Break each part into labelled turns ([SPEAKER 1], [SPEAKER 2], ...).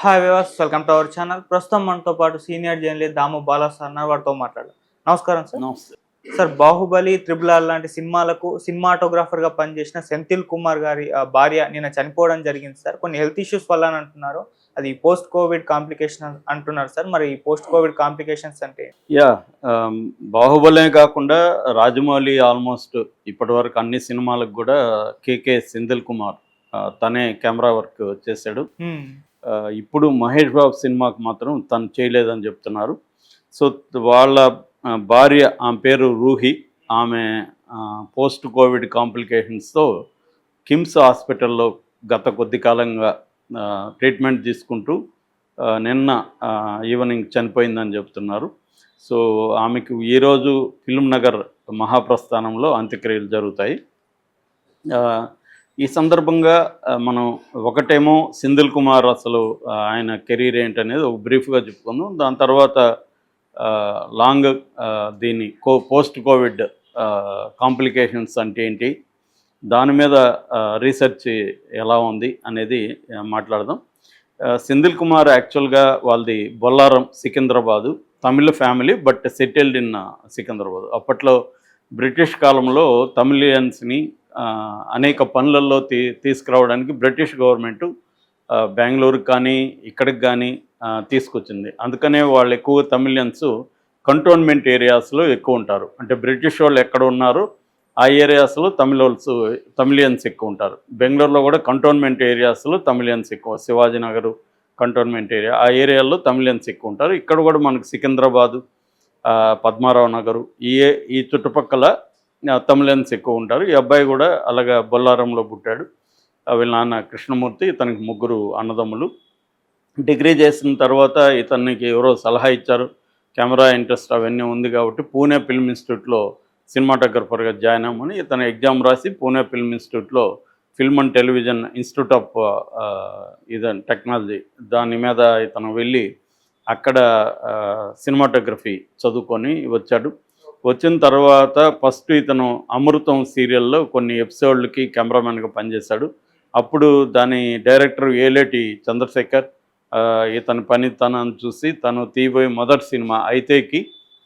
[SPEAKER 1] Hi viewers welcome to our channel ప్రస్తుతం మనతో పాటు senior journalist Damu Bala sir ఉన్నారు. వారితో మాట్లాడు నమస్కారం సార్.
[SPEAKER 2] నమస్తే.
[SPEAKER 1] సార్ బాహుబలి త్రిబుల్ ఆర్ లాంటి సినిమాలకు సినిమాటోగ్రాఫర్గా పనిచేసిన సెంథిల్ కుమార్ గారి భార్య నిన్న చనిపోవడం జరిగింది సార్. కొన్ని హెల్త్ ఇష్యూస్ వల్ల అని అంటున్నారు. అది పోస్ట్ కోవిడ్ కాంప్లికేషన్ అంటున్నారు సార్. మరి పోస్ట్ కోవిడ్ కాంప్లికేషన్స్ అంటే?
[SPEAKER 2] యా ఆమ్, బాహుబలే కాకుండా రాజమౌళి ఆల్మోస్ట్ ఇప్పటి వరకు అన్ని సినిమాలకు కూడా కేకే సెంధిల్ కుమార్ తనే కెమెరా వర్క్ చేశాడు. ఆ, ఇప్పుడు మహేష్ బాబు సినిమాకు మాత్రం తను చేయలేదని చెప్తున్నారు. సో వాళ్ళ భార్య ఆమె పేరు రూహి. ఆమె పోస్ట్ కోవిడ్ కాంప్లికేషన్స్తో కిమ్స్ హాస్పిటల్లో గత కొద్ది కాలంగా ట్రీట్మెంట్ తీసుకుంటూ నిన్న ఈవినింగ్ చనిపోయిందని చెప్తున్నారు. సో ఆమెకు ఈరోజు ఫిల్మ్ నగర్ మహాప్రస్థానంలో అంత్యక్రియలు జరుగుతాయి. ఈ సందర్భంగా మనం ఒకటేమో సింధిల్ కుమార్ అసలు ఆయన కెరీర్ ఏంటనేది ఒక బ్రీఫ్గా చెప్పుకుందాం. దాని తర్వాత లాంగ్ దీని కో పోస్ట్ కోవిడ్ కాంప్లికేషన్స్ అంటే ఏంటి దాని మీద రీసెర్చ్ ఎలా ఉంది అనేది మాట్లాడదాం. సింధిల్ కుమార్ యాక్చువల్గా వాళ్ళది Bollaram Secunderabad Tamil family but settled in Secunderabad. అప్పట్లో బ్రిటిష్ కాలంలో తమిళియన్స్ని అనేక పనులలో తీ తీసుకురావడానికి బ్రిటిష్ గవర్నమెంట్ బెంగళూరుకి కానీ ఇక్కడికి కానీ తీసుకొచ్చింది. అందుకనే వాళ్ళు ఎక్కువ తమిళియన్స్ కంటోన్మెంట్ ఏరియాస్లో ఎక్కువ ఉంటారు. అంటే బ్రిటిష్ వాళ్ళు ఎక్కడ ఉన్నారో ఆ ఏరియాస్లో తమిళోల్స్ తమిళియన్స్ ఎక్కువ ఉంటారు. బెంగళూరులో కూడా కంటోన్మెంట్ ఏరియాస్లో తమిళియన్స్ ఎక్కువ. శివాజీనగర్ కంటోన్మెంట్ ఏరియా ఆ ఏరియాల్లో తమిళియన్స్ ఎక్కువ ఉంటారు. ఇక్కడ కూడా మనకు సికింద్రాబాదు పద్మారావు నగరు ఈ ఈ చుట్టుపక్కల తమిళన్స్ ఎక్కువ ఉంటారు. ఈ అబ్బాయి కూడా అలాగా బొల్లారంలో పుట్టాడు. వీళ్ళ నాన్న కృష్ణమూర్తి ఇతనికి ముగ్గురు అన్నదమ్ములు. డిగ్రీ చేసిన తర్వాత ఇతనికి ఎవరో సలహా ఇచ్చారు. కెమెరా ఇంట్రెస్ట్ అవన్నీ ఉంది కాబట్టి పూణే ఫిల్మ్ ఇన్స్టిట్యూట్లో సినిమాటోగ్రఫర్గా జాయిన్ అవ్వమని ఇతను ఎగ్జామ్ రాసి పూణే ఫిల్మ్ ఇన్స్టిట్యూట్లో film and television institute of ఇదన్ technology దాని మీద ఇతను వెళ్ళి అక్కడ సినిమాటోగ్రఫీ చదువుకొని వచ్చాడు. వచ్చిన తర్వాత ఫస్ట్ ఇతను అమృతం సీరియల్లో కొన్ని ఎపిసోడ్లకి కెమెరామెన్గా పనిచేశాడు. అప్పుడు దాని డైరెక్టర్ ఏలేటి చంద్రశేఖర్ ఇతని ఇతని పనితనాన్ని చూసి తను తీయబోయే మొదటి సినిమా అయితేకి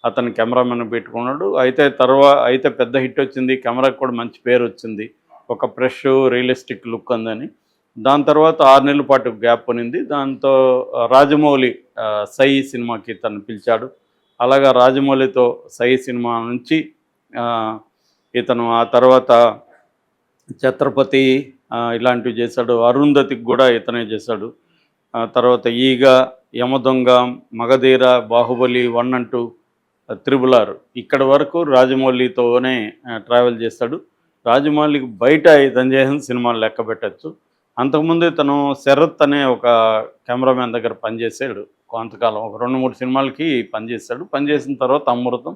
[SPEAKER 2] అతను కెమెరామెన్ పెట్టుకున్నాడు. అయితే తర్వాత అయితే పెద్ద హిట్ వచ్చింది. కెమెరాకి కూడా మంచి పేరు వచ్చింది. ఒక ఫ్రెష్ రియలిస్టిక్ లుక్ ఉందని. దాని తర్వాత ఆరు నెలల పాటు గ్యాప్ ఉనింది దాంతో రాజమౌళి సై సినిమాకి తను పిలిచాడు. అలాగా రాజమౌళితో సై సినిమా నుంచి ఇతను ఆ తర్వాత ఛత్రపతి ఇలాంటివి చేశాడు. అరుంధతికి కూడా ఇతనే చేశాడు. తర్వాత Eega Yamadonga Magadheera Baahubali one and two triple R. ఇక్కడ వరకు రాజమౌళితోనే ట్రావెల్ చేస్తాడు. రాజమౌళికి బయట ఇతను చేసిన సినిమాలు లెక్క పెట్టచ్చు. అంతకుముందు ఇతను శరత్ అనే ఒక కెమెరామ్యాన్ దగ్గర పనిచేసాడు. కొంతకాలం ఒక రెండు మూడు సినిమాలకి పనిచేశాడు పనిచేసిన తర్వాత అమృతం.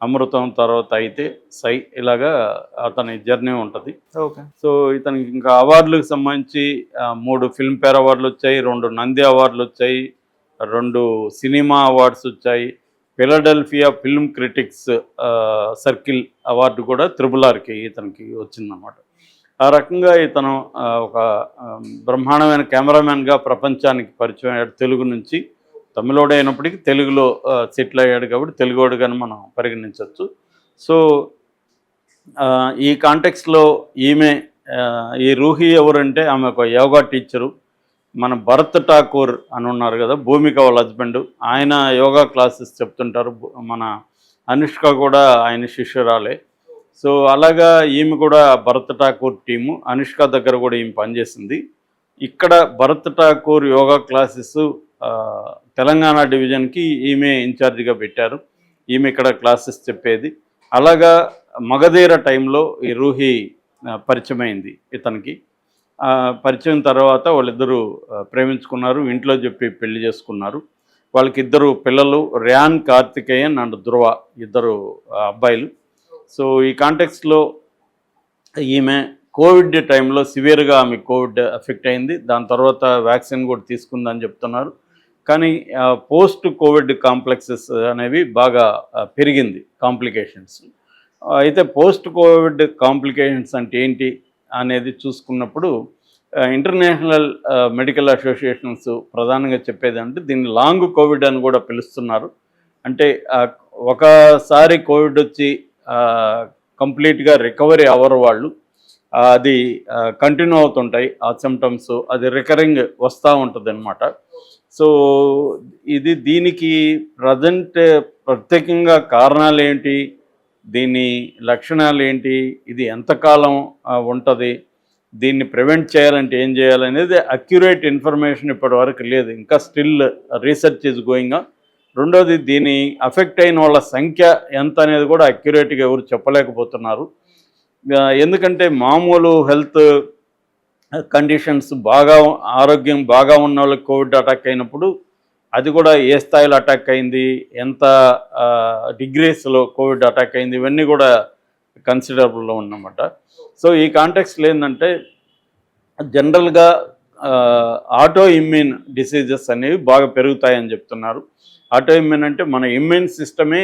[SPEAKER 2] అమృతం తర్వాత అయితే సై ఇలాగా అతని జర్నీ ఉంటుంది.
[SPEAKER 1] ఓకే.
[SPEAKER 2] సో ఇతనికి ఇంకా అవార్డులకు సంబంధించి మూడు ఫిల్మ్ఫేర్ అవార్డులు వచ్చాయి రెండు నంది అవార్డులు వచ్చాయి రెండు సినిమా అవార్డ్స్ వచ్చాయి. Philadelphia film critics circle award కూడా త్రిబుల్ ఆర్కి ఇతనికి వచ్చిందన్నమాట. ఆ రకంగా ఇతను ఒక బ్రహ్మాండమైన కెమెరామ్యాన్గా ప్రపంచానికి పరిచయం అయ్యాడు తెలుగు నుంచి. తమిళోడు అయినప్పటికీ తెలుగులో సెటిల్ అయ్యాడు కాబట్టి తెలుగోడుగాని మనం పరిగణించవచ్చు. సో ఈ కాంటెక్స్లో ఈమె ఈ రూహి ఎవరంటే ఆమె ఒక యోగా టీచరు. మన భరత్ ఠాకూర్ అని ఉన్నారు కదా భూమిక వాళ్ళ హస్బెండ్. ఆయన యోగా క్లాసెస్ చెప్తుంటారు. మన అనుష్క కూడా ఆయన శిష్యురాలే. సో అలాగా ఈమె కూడా భరత్ ఠాకూర్ టీము. అనుష్క దగ్గర కూడా ఈమె పనిచేసింది. ఇక్కడ భరత్ ఠాకూర్ యోగా క్లాసెస్ తెలంగాణ డివిజన్కి ఈమె ఇన్ఛార్జిగా పెట్టారు. ఈమె ఇక్కడ క్లాసెస్ చెప్పేది. అలాగా మగధీర టైంలో ఈ రూహి పరిచయమైంది ఇతనికి. పరిచయం తర్వాత వాళ్ళిద్దరూ ప్రేమించుకున్నారు ఇంట్లో చెప్పి పెళ్ళి చేసుకున్నారు. వాళ్ళకి ఇద్దరు పిల్లలు ర్యాన్ కార్తికేయన్ అండ్ ధ్రువ ఇద్దరు అబ్బాయిలు. సో ఈ కాంటెక్స్లో ఈమె కోవిడ్ టైంలో సివియర్గా ఆమె కోవిడ్ ఎఫెక్ట్ అయింది. దాని తర్వాత వ్యాక్సిన్ కూడా తీసుకుందని చెప్తున్నారు. కానీ పోస్ట్ కోవిడ్ కాంప్లెక్సెస్ అనేవి బాగా పెరిగింది కాంప్లికేషన్స్. అయితే పోస్ట్ కోవిడ్ కాంప్లికేషన్స్ అంటే ఏంటి అనేది చూసుకున్నప్పుడు ఇంటర్నేషనల్ మెడికల్ అసోసియేషన్స్ ప్రధానంగా చెప్పేది అంటే దీన్ని లాంగ్ కోవిడ్ అని కూడా పిలుస్తున్నారు. అంటే ఒకసారి కోవిడ్ వచ్చి కంప్లీట్గా రికవరీ అవ్వరు వాళ్ళు. అది కంటిన్యూ అవుతుంటాయి ఆ సిమ్టమ్స్ అది రికరింగ్ వస్తూ ఉంటుంది అనమాట సో ఇది దీనికి ప్రజెంట్ ప్రత్యేకంగా కారణాలు ఏంటి? దీని లక్షణాలు ఏంటి? ఇది ఎంతకాలం ఉంటుంది? దీన్ని ప్రివెంట్ చేయాలంటే ఏం చేయాలనేది అక్యురేట్ ఇన్ఫర్మేషన్ ఇప్పటి వరకు లేదు. ఇంకా స్టిల్ రీసెర్చ్ ఈజ్ గోయింగ్ రెండోది దీని అఫెక్ట్ అయిన వాళ్ళ సంఖ్య ఎంత అనేది కూడా అక్యురేట్గా ఎవరు చెప్పలేకపోతున్నారు. ఎందుకంటే మామూలు హెల్త్ కండిషన్స్ బాగా ఆరోగ్యం బాగా ఉన్న వాళ్ళకి కోవిడ్ అటాక్ అయినప్పుడు అది కూడా ఏ స్థాయిలో అటాక్ అయింది ఎంత డిగ్రీస్లో కోవిడ్ అటాక్ అయింది ఇవన్నీ కూడా కన్సిడరబుల్లో ఉన్నమాట. సో ఈ కాంటెక్స్లో ఏంటంటే జనరల్గా ఆటో ఇమ్యూన్ డిసీజెస్ అనేవి బాగా పెరుగుతాయని చెప్తున్నారు. ఆటో ఇమ్యూన్ అంటే మన ఇమ్యూన్ సిస్టమే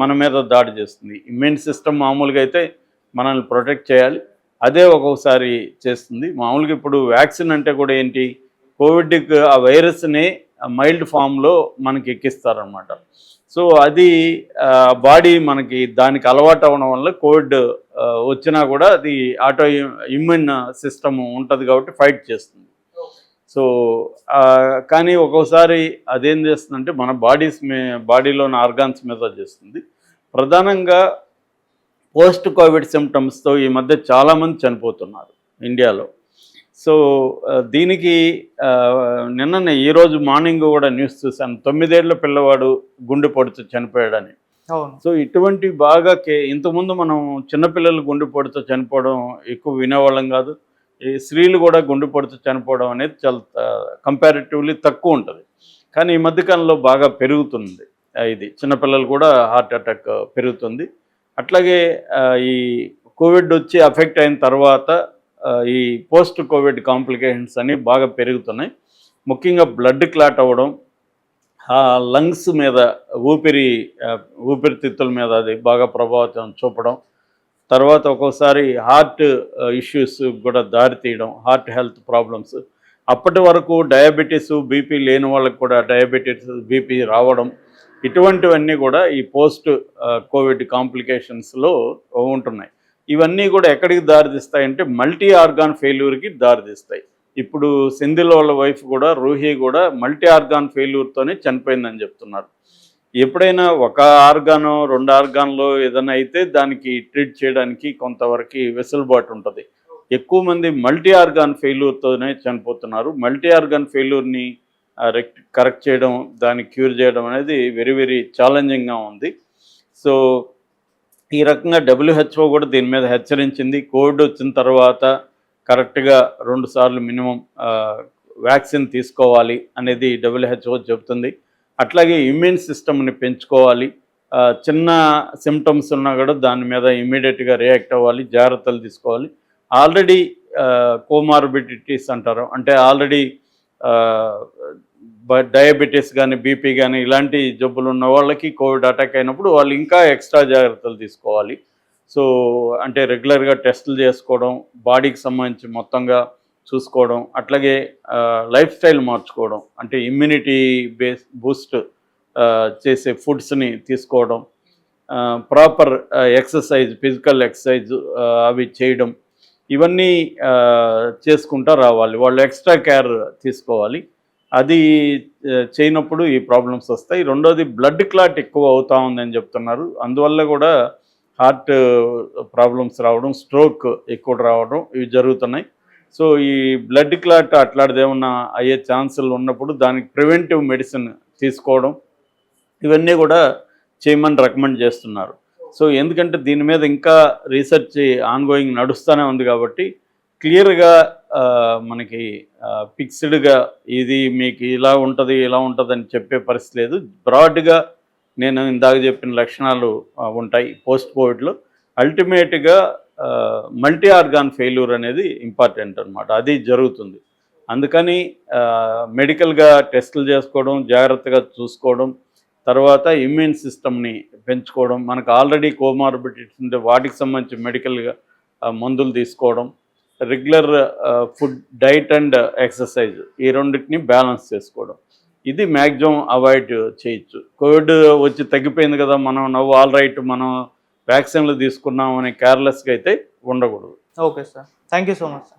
[SPEAKER 2] మన మీద దాడి చేస్తుంది. ఇమ్యూన్ సిస్టమ్ మామూలుగా అయితే మనల్ని ప్రొటెక్ట్ చేయాలి. అదే ఒక్కొక్కసారి చేస్తుంది. మామూలుగా ఇప్పుడు వ్యాక్సిన్ అంటే కూడా ఏంటి? కోవిడ్కి ఆ వైరస్ని మైల్డ్ ఫామ్లో మనకి ఎక్కిస్తారనమాట సో అది బాడీ మనకి దానికి అలవాటు అవ్వడం వల్ల కోవిడ్ వచ్చినా కూడా అది ఆటో ఇమ్యూన్ సిస్టమ్ ఉంటుంది కాబట్టి ఫైట్ చేస్తుంది. సో కానీ ఒక్కోసారి అదేం చేస్తుందంటే మన బాడీస్ మీ బాడీలోని ఆర్గాన్స్ మీద చేస్తుంది. ప్రధానంగా పోస్ట్ కోవిడ్ సిమ్టమ్స్తో ఈ మధ్య చాలామంది చనిపోతున్నారు ఇండియాలో. సో దీనికి నిన్ననే ఈరోజు మార్నింగ్ కూడా న్యూస్ చూశాను. తొమ్మిదేళ్ళ పిల్లవాడు గుండెపోటుతో చనిపోయాడని.
[SPEAKER 1] అవును.
[SPEAKER 2] సో ఇటువంటి బాగా కే ఇంతకుముందు మనం చిన్నపిల్లలు గుండెపోటుతో చనిపోవడం ఎక్కువ వినేవాళ్ళం కాదు. ఈ స్త్రీలు కూడా గుండెపోటుతో చనిపోవడం అనేది చాలా కంపారిటివ్లీ తక్కువ ఉంటుంది. కానీ ఈ మధ్యకాలంలో బాగా పెరుగుతుంది. ఇది చిన్నపిల్లలు కూడా హార్ట్ అటాక్ పెరుగుతుంది. అట్లాగే ఈ కోవిడ్ వచ్చి అఫెక్ట్ అయిన తర్వాత ఈ పోస్ట్ కోవిడ్ కాంప్లికేషన్స్ అని బాగా పెరుగుతున్నాయి. ముఖ్యంగా బ్లడ్ క్లాట్ అవ్వడం లంగ్స్ మీద ఊపిరి ఊపిరితిత్తుల మీద అది బాగా ప్రభావితం చూపడం తర్వాత ఒక్కోసారి హార్ట్ ఇష్యూస్ కూడా దారి తీయడం హార్ట్ హెల్త్ ప్రాబ్లమ్స్. అప్పటి వరకు డయాబెటీస్ బీపీ లేని వాళ్ళకి కూడా డయాబెటీస్ బీపీ రావడం ఇటువంటివన్నీ కూడా ఈ పోస్ట్ కోవిడ్ కాంప్లికేషన్స్లో ఉంటున్నాయి. ఇవన్నీ కూడా ఎక్కడికి దారితీస్తాయంటే మల్టీ ఆర్గాన్ ఫెయిల్యూర్కి దారితీస్తాయి. ఇప్పుడు సింధిల్ వాళ్ళ వైఫ్ కూడా రూహి కూడా మల్టీ ఆర్గాన్ ఫెయిల్యూర్తోనే చనిపోయిందని చెప్తున్నారు. ఎప్పుడైనా ఒక ఆర్గానో రెండు ఆర్గాన్లో ఏదైనా అయితే దానికి ట్రీట్ చేయడానికి కొంతవరకు వెసులుబాటు ఉంటుంది. ఎక్కువ మంది మల్టీ ఆర్గాన్ ఫెయిల్యూర్తోనే చనిపోతున్నారు. మల్టీ ఆర్గాన్ ఫెయిల్యూర్ని కరెక్ట్ చేయడం దాన్ని క్యూర్ చేయడం అనేది వెరీ వెరీ ఛాలెంజింగ్గా ఉంది. సో ఈ రకంగా డబ్ల్యూహెచ్ఓ కూడా దీని మీద హెచ్చరించింది. కోవిడ్ వచ్చిన తర్వాత కరెక్ట్గా రెండు సార్లు మినిమం వ్యాక్సిన్ తీసుకోవాలి అనేది డబ్ల్యూహెచ్ఓ చెబుతుంది. అట్లాగే ఇమ్యూన్ సిస్టమ్ని పెంచుకోవాలి. చిన్న సిమ్టమ్స్ ఉన్నా కూడా దాని మీద ఇమీడియట్గా రియాక్ట్ అవ్వాలి జాగ్రత్తలు తీసుకోవాలి. ఆల్రెడీ కోమార్బిడిటీస్ అంటారు. అంటే ఆల్రెడీ డయాబెటీస్ కానీ బీపీ కానీ ఇలాంటి జబ్బులు ఉన్న వాళ్ళకి కోవిడ్ అటాక్ అయినప్పుడు వాళ్ళు ఇంకా ఎక్స్ట్రా జాగ్రత్తలు తీసుకోవాలి. సో అంటే రెగ్యులర్గా టెస్టులు చేసుకోవడం బాడీకి సంబంధించి మొత్తంగా చూసుకోవడం అట్లాగే లైఫ్ స్టైల్ మార్చుకోవడం అంటే ఇమ్యూనిటీ బేస్ బూస్ట్ చేసే ఫుడ్స్ని తీసుకోవడం ప్రాపర్ ఎక్సర్సైజ్ ఫిజికల్ ఎక్సర్సైజ్ అవి చేయడం ఇవన్నీ చేసుకుంటా రావాలి. వాళ్ళు ఎక్స్ట్రా కేర్ తీసుకోవాలి. అది చేయనప్పుడు ఈ ప్రాబ్లమ్స్ వస్తాయి. రెండోది బ్లడ్ క్లాట్ ఎక్కువ అవుతూ ఉందని చెప్తున్నారు. అందువల్ల కూడా హార్ట్ ప్రాబ్లమ్స్ రావడం స్ట్రోక్ ఎక్కువ రావడం ఇవి జరుగుతున్నాయి. సో ఈ బ్లడ్ క్లాట్ అట్లాంటిది అయ్యే ఛాన్సులు ఉన్నప్పుడు దానికి ప్రివెంటివ్ మెడిసిన్ తీసుకోవడం ఇవన్నీ కూడా చేయమని రికమెండ్ చేస్తున్నారు. సో ఎందుకంటే దీని మీద ఇంకా రీసెర్చ్ ఆన్గోయింగ్ నడుస్తూనే ఉంది కాబట్టి క్లియర్గా మనకి ఫిక్స్డ్గా ఇది మీకు ఇలా ఉంటుంది ఇలా ఉంటుంది అని చెప్పే పరిస్థితి లేదు. బ్రాడ్గా నేను ఇందాక చెప్పిన లక్షణాలు ఉంటాయి పోస్ట్ కోవిడ్లో అల్టిమేట్గా మల్టీ ఆర్గాన్ ఫెయిల్యూర్ అనేది ఇంపార్టెంట్ అనమాట అది జరుగుతుంది. అందుకని మెడికల్గా టెస్టులు చేసుకోవడం జాగ్రత్తగా చూసుకోవడం తర్వాత ఇమ్యూన్ సిస్టమ్ని పెంచుకోవడం మనకు ఆల్రెడీ కోమార్బిడిటీస్ ఉంటే వాటికి సంబంధించి మెడికల్గా మందులు తీసుకోవడం regular food diet and exercise ఈ రెండింటిని బ్యాలెన్స్ చేసుకోవడం. ఇది మ్యాక్సిమం అవాయిడ్ చేయొచ్చు. కోవిడ్ వచ్చి తగ్గిపోయింది కదా మనం నవ్వు ఆల్ రైట్ మనం వ్యాక్సిన్లు తీసుకున్నాం అనే కేర్లెస్గా అయితే ఉండకూడదు.
[SPEAKER 1] Okay sir. Thank you so much sir